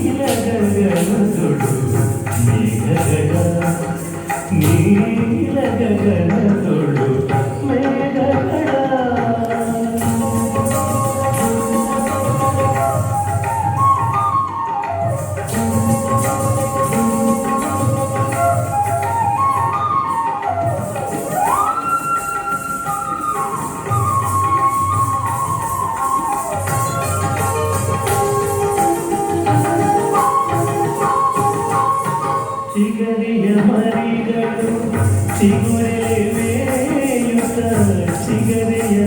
నీలగగనుడు నీలగగ నీలగగ ചികറിയ മറികടു ചിഗുരലെ മേയുത ചികറിയ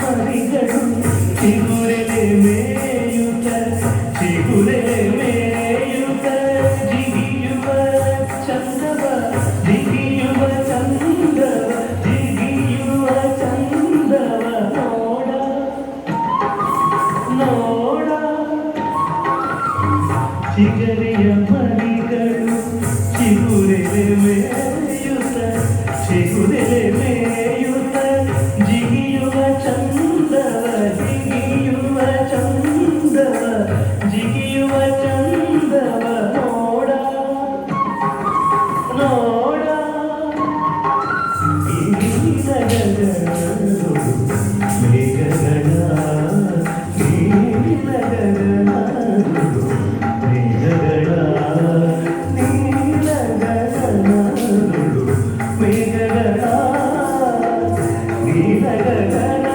മറികടു ചിഗുരലെ മേയുത ചിഗുരലെ മേയുത ജിഗിയുവ ചന്ദവ ജിഗിയുവ ചന്ദവ ജിഗിയുവ ചന്ദവ not no ಚಿಗರೆಯ ಮರಿಗಳು ಚಿಗುರೆಲೆ ಮೇಲೆಯುತ್ತ ಚಿಗುರೆಲೆ ಮೇಲೆ Saya kira.